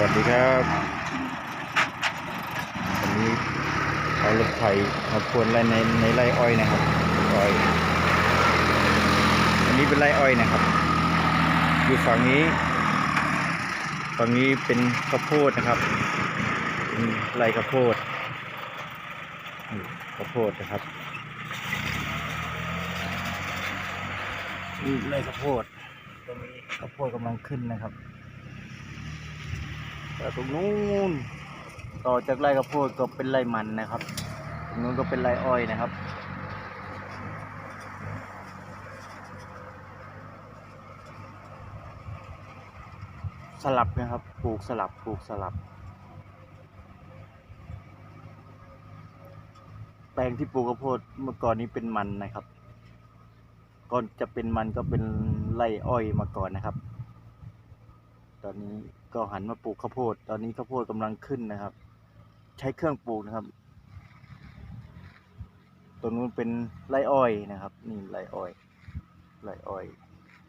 วัสดีครับวันนี้เอารถไถมาพวนไร่ในในไรอ้อยนะครับอ้อยอันนี้เป็นไรอ้อยนะครับ อยู่ฝั่งนี้ฝั่งนี้เป็นข้าวโพดนะครับเป็นไรข้าวโพดข้าวโพดนะครับนี่ไรข้าวโพดตรงนี้ข้าวโพดกำลังขึ้นนะครับ ต่ตรงนู้นต่อจากไร่ข้าวโพดก็เป็นไร่มันนะครับ ตรงนู้นก็เป็นไร่อ้อยนะครับ สลับนะครับปลูกสลับปลูกสลับ แปลงที่ปลูกข้าวโพดเมื่อก่อนนี้เป็นมันนะครับ ก่อนจะเป็นมันก็เป็นไร่อ้อยมาก่อนนะครับ ตอนนี้ก็หันมาปลูกข้าวโพด ตอนนี้ข้าวโพดกำลังขึ้นนะครับ ใช้เครื่องปลูกนะครับตรงนู้นเป็นไรอ้อยนะครับ นี่ไรอ้อยไรอ้อย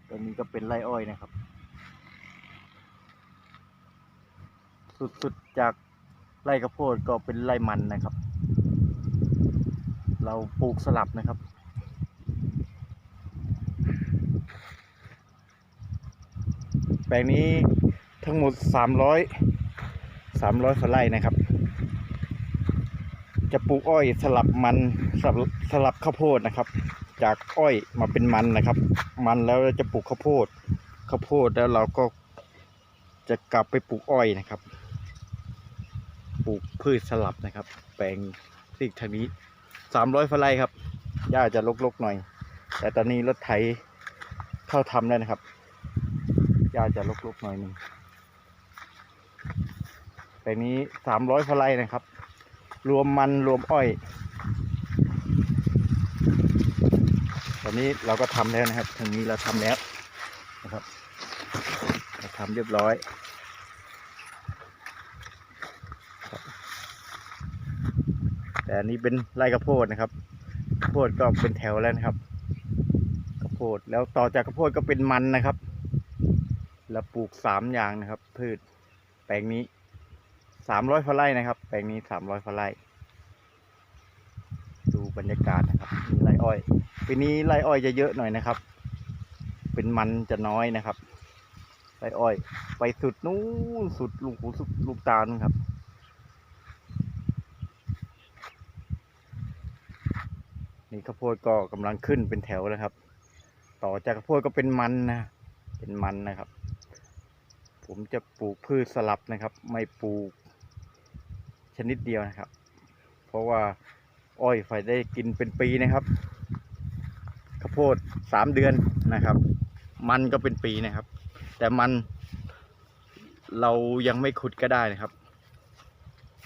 ตอนนี้ก็เป็นไรอ้อยนะครับ สุดๆจากไรข้าวโพดก็เป็นไรมันนะครับ เราปลูกสลับนะครับแปลงนี้ ทั้งหมดสามร้อยสามร้อยไร่นะครับ จะปลูกอ้อยสลับมันสลับสลับข้าวโพดนะครับ จากอ้อยมาเป็นมันนะครับ มันแล้วจะปลูกข้าวโพดข้าวโพดแล้วเราก็จะกลับไปปลูกอ้อยนะครับ ปลูกพืชสลับนะครับ แปลงซีกทางนี้สามร้อยไร่ครับหญ้าจะลกๆหน่อย แต่ตอนนี้รถไถเข้าทำแล้วนะครับหญ้าจะลกๆหน่อยหนึ่ง แต่นี้สามร้อยไร่นะครับ รวมมันรวมอ้อย ตอนนี้เราก็ทำแล้วนะครับทางนี้เราทำแล้วนะครับ เราทำเรียบร้อยแต่อันนี้เป็นไร่ข้าวโพดนะครับข้าวโพดก็เป็นแถวแล้วนะครับข้าวโพดแล้วต่อจากข้าวโพดก็เป็นมันนะครับ แล้วปลูกสามอย่างนะครับ พืชแปลงนี้ สามร้อยไร่นะครับ แปลงนี้สามร้อยไร่ดูบรรยากาศนะครับมีไรอ้อยปีนี้ไรอ้อยจะเยอะหน่อยนะครับ เป็นมันจะน้อยนะครับไรอ้อย ไปสุดนู้นสุดลูกหูสุดลูกตาลนครับนี่ข้าวโพดก็กำลังขึ้นเป็นแถวแล้วครับ ต่อจากข้าวโพดก็เป็นมันนะเป็นมันนะครับ ผมจะปลูกพืชสลับนะครับ ไม่ปลูก ชนิดเดียวนะครับ เพราะว่าอ้อยไฟได้กินเป็นปีนะครับข้าวโพดสามเดือนนะครับ มันก็เป็นปีนะครับ แต่มันเรายังไม่ขุดก็ได้นะครับ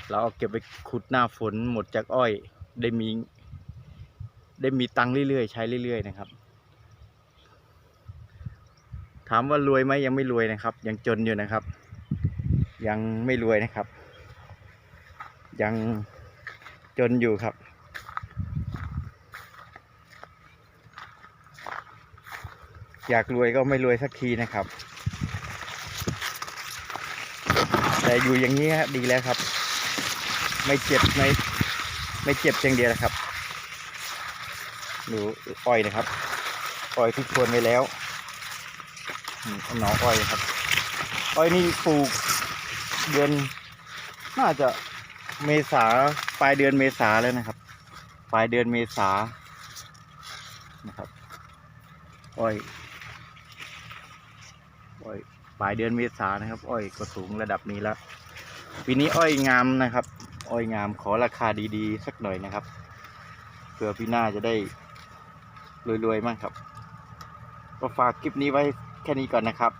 เราเอาเก็บไปขุดหน้าฝนหมดจากอ้อยได้มี ได้มีตังค์เรื่อยๆ ใช้เรื่อยๆนะครับ ถามว่ารวยไหมยังไม่รวยนะครับ ยังจนอยู่นะครับ ยังไม่รวยนะครับ ยังจนอยู่ครับ อยากรวยก็ไม่รวยสักทีนะครับ แต่อยู่อย่างนี้ฮะดีแล้วครับ ไม่เจ็บไม่ไม่เจ็บเพียงเดียวนะครับดูอ้อยนะครับ อ้อยที่ควรไว้แล้วหนออ้อยครับ อ้อยนี่ปลูกเดือนน่าจะ เมษาปลายเดือนเมษาแล้วนะครับ ปลายเดือนเมษานะครับอ้อยอ้อยปลายเดือนเมษานะครับ อ้อยก็สูงระดับนี้แล้วปีนี้อ้อยงามนะครับ อ้อยงามขอราคาดีๆ สักหน่อยนะครับเพื่อพี่หน้าจะได้รวยๆมั่งครับก็ฝากคลิปนี้ไว้แค่นี้ก่อนนะครับ